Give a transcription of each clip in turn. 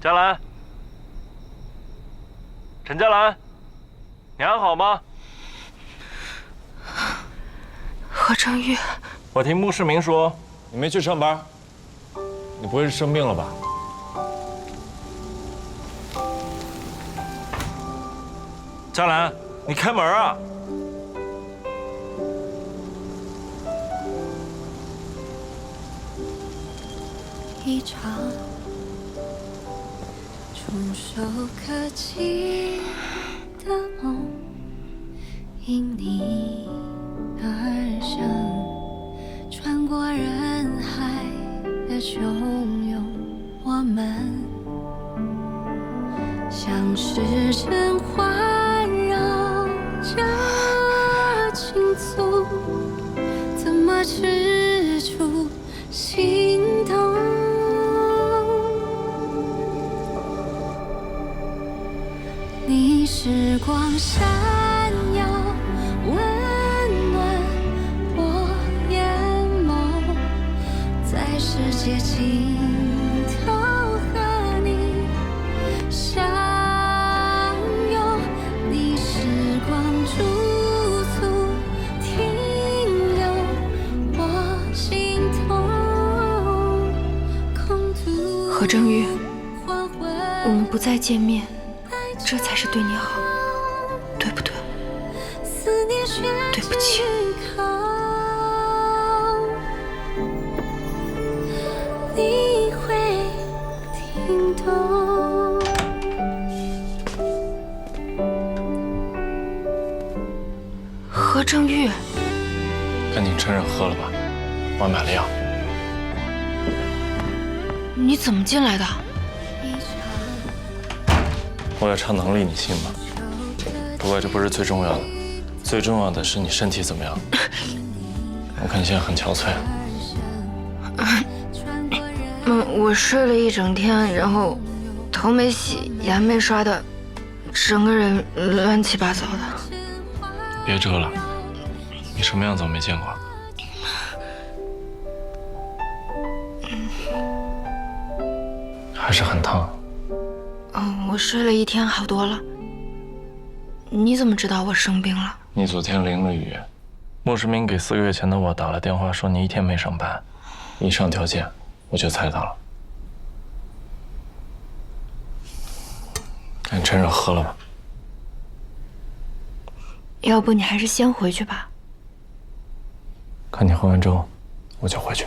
佳兰，陈佳兰，你还好吗？何正玉，我听穆世明说，你没去上班，你不会是生病了吧？佳兰，你开门啊！一场触手可及的梦，因你而生，穿过人海的汹涌，我们像是甄嬛闪耀，温暖我眼眸，在世界尽头和你相拥。你时光驻足停留，我心头空独何正玉，黄昏我们不再见面，这才是对你好，不起靠，你会听懂。何正玉，赶紧趁热喝了吧，我买了药。你怎么进来的？我有超能力，你信吗？不过这不是最重要的，最重要的是你身体怎么样？我看你现在很憔悴。嗯，我睡了一整天，然后头没洗，牙没刷的，整个人乱七八糟的。别遮了，你什么样子我没见过。还是很烫。嗯，我睡了一天，好多了。你怎么知道我生病了？你昨天淋了雨，穆世明给四个月前的我打了电话，说你一天没上班，以上条件我就猜到了。赶紧承认喝了吧。要不你还是先回去吧。看你喝完粥，我就回去。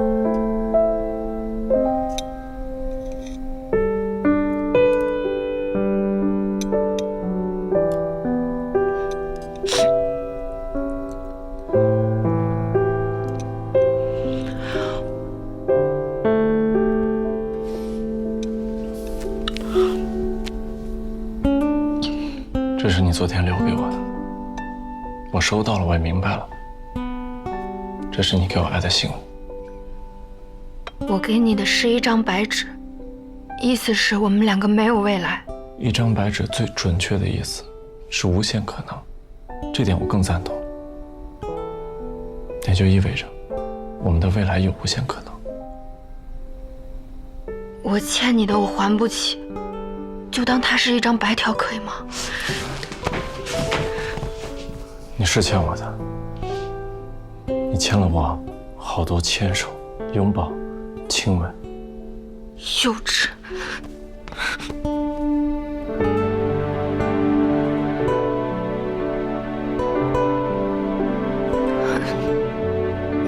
这是你昨天留给我的，我收到了，我也明白了。这是你给我爱的信物，我给你的是一张白纸，意思是我们两个没有未来。一张白纸最准确的意思是无限可能，这点我更赞同。也就意味着我们的未来有无限可能。我欠你的我还不起，就当它是一张白条，可以吗？你是欠我的，你欠了我好多牵手、拥抱、亲吻。幼稚。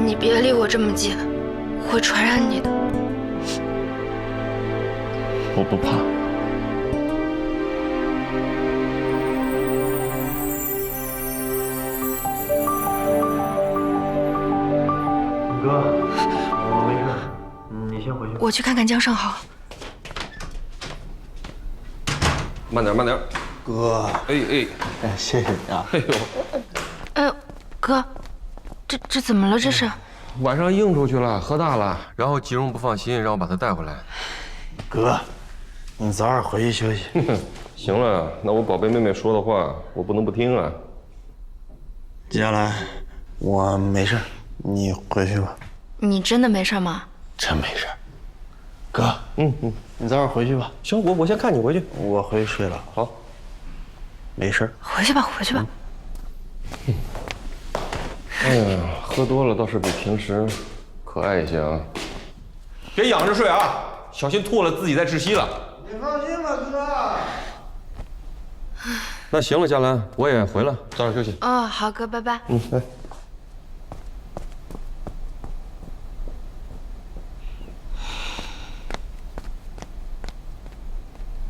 你别离我这么近，会传染你的。我不怕。哥，我没事，嗯你先回去。我去看看江胜豪。慢点，慢点。哥，哎哎，哎，谢谢你啊。哎呦，哎呦，哥，这这怎么了？这是？晚上应出去了，喝大了，然后吉荣不放心，让我把他带回来。哥，你早点回去休息。行了，那我宝贝妹妹说的话，我不能不听啊。接下来我没事，你回去吧。你真的没事吗？真没事。哥，嗯嗯，你早点回去吧。行，我我先看你回去。我回去睡了。好，没事。回去吧，回去吧。哎呀，喝多了倒是比平时可爱一些啊。别仰着睡啊，小心吐了自己再窒息了。你放心吧，哥。那行了，佳兰，我也回了，早点休息。哦，好，哥，拜拜。嗯，来。